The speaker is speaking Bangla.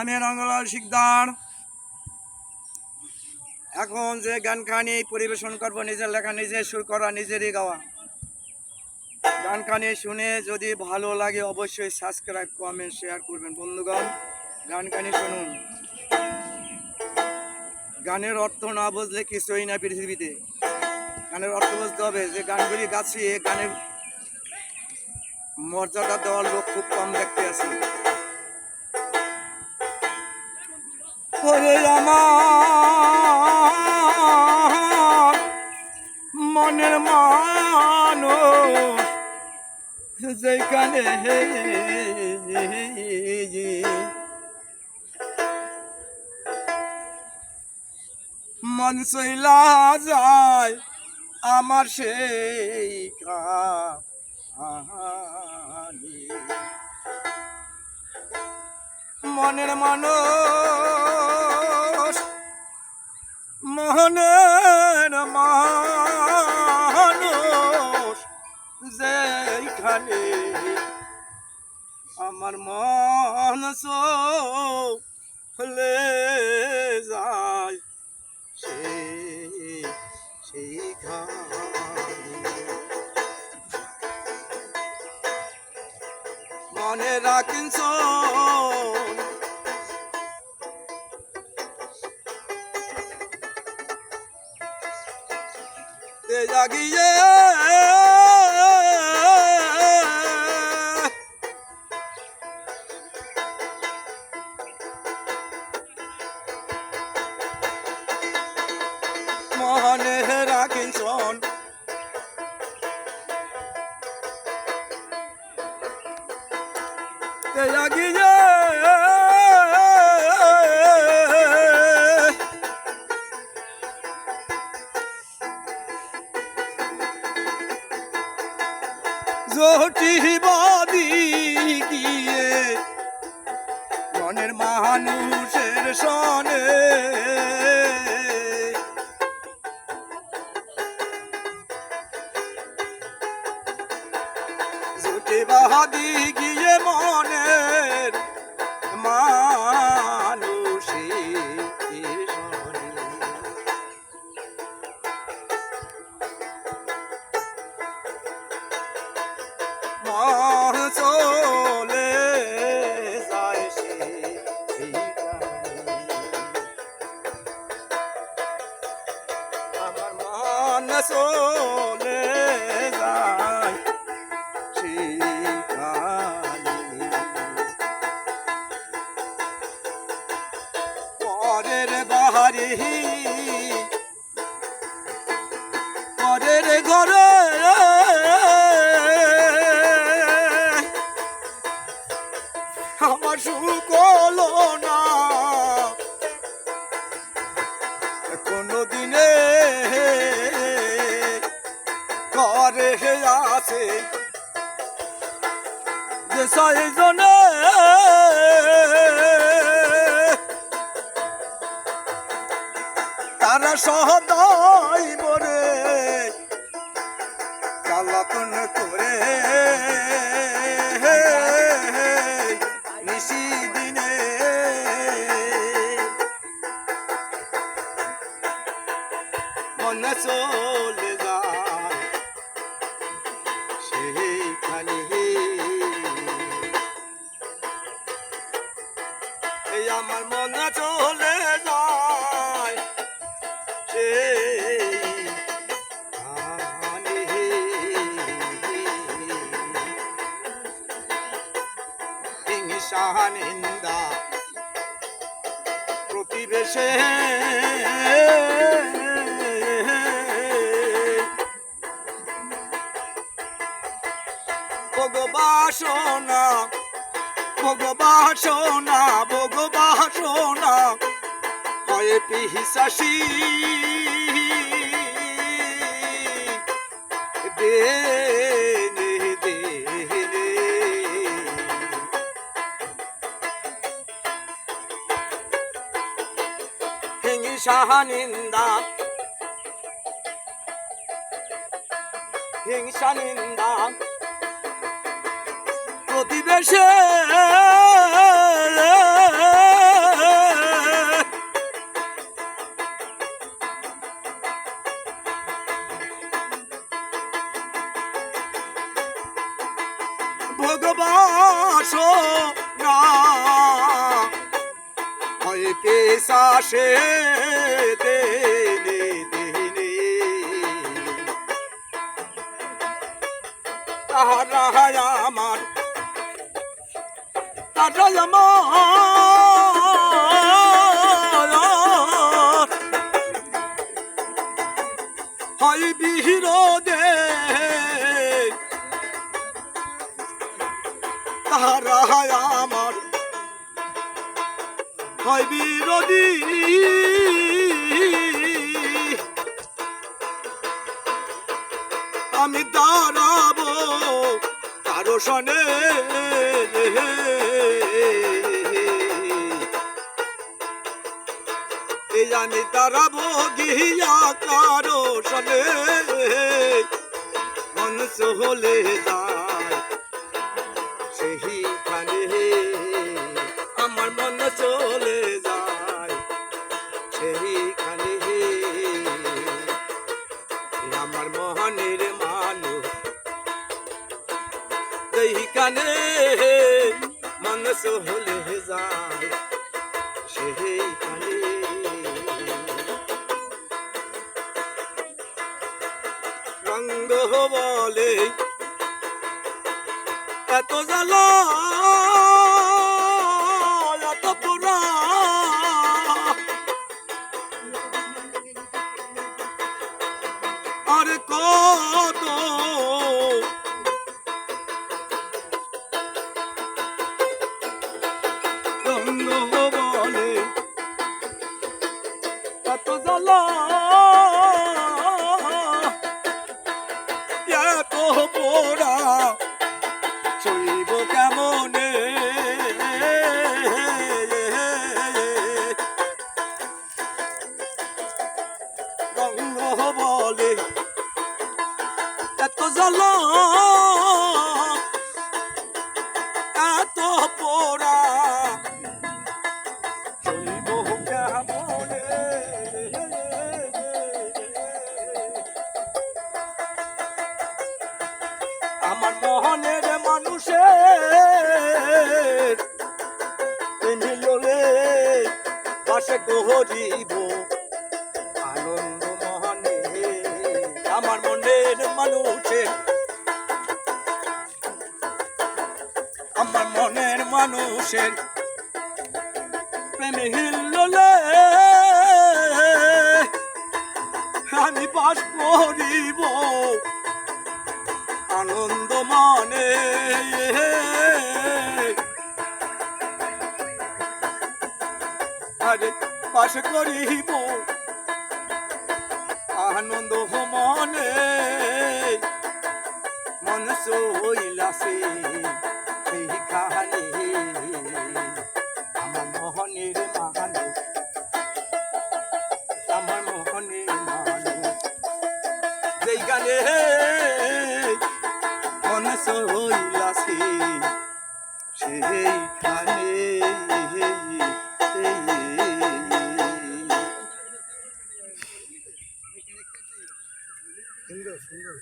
আমি রঙ্গলাল শিকদার। এখন যে গান খানি পরিবেশন করব, নিজের লেখা নিজে সুর করা, নিজেরই গাওয়া। গান খানি শুনে যদি ভালো লাগে অবশ্যই সাবস্ক্রাইব কমেন্ট শেয়ার করবেন। বন্ধুগণ গান খানি শুনুন। গানের অর্থ না বুঝলে কিছুই না পৃথিবীতে। গানের অর্থ বুঝতে হবে যে গানগুলি গাছি গানের মর্যাদা দেওয়ার লোক খুব কম দেখতে আছি। ওরে আমার মনের মানুষ যেখানে মন চইলা যায় আমার সেই কাহানি মনের মানুষ মনের মানুষ যেখানে আমার মন চলে যায় সেইখানে। মনে রাখিন জাগিয়ে মনে রাখিন শোন মনের মানুষের সনে। জটি বাদি চলে আছে। যে ছয়জনে তারা সহদাই মরে জ্বালাতন করে। নিশি দিনে মনে চলে সেইখানে এই আমার মনে চলে যায় সেই খানে। হিংসা নিন্দা প্রতিবেশে ভগবাসনা ভগবাসনা ভগবাসনা হয় পিহিসাসী। হিংসা নিন্দা হিংসা নিন্দা। প্রতিবেশে ভগবাস না পেশাসে দেনে দেনে। তাহারা আমার তাহারা আমার হয় বিরোধে তাহারা আমার হয় বিরোধী। আমি দাঁড়াবো কারও সনে জানি তারা ভোগিয়া গিয়া কারও সনে। মনস হলে যায় মানুষ হলে যায় সেইখানে রঙ্গ বলে এত জ্বালা। এত এত পোড়া চইব কেমনে? বলে এত জ্বালা। এত পোড়া আমার মোহনের মানুষের। নিলরে পাশে কহরিব। আনন্দ মোহনে আমার মনের মানুষের। আমার মনের মানুষের। প্রেমে হিললে আমি বাস করিব। মানে। আরে পাশ করিব। আনন্দ মনে। মন সইলাসে সেইখানে সুন্দর সুন্দর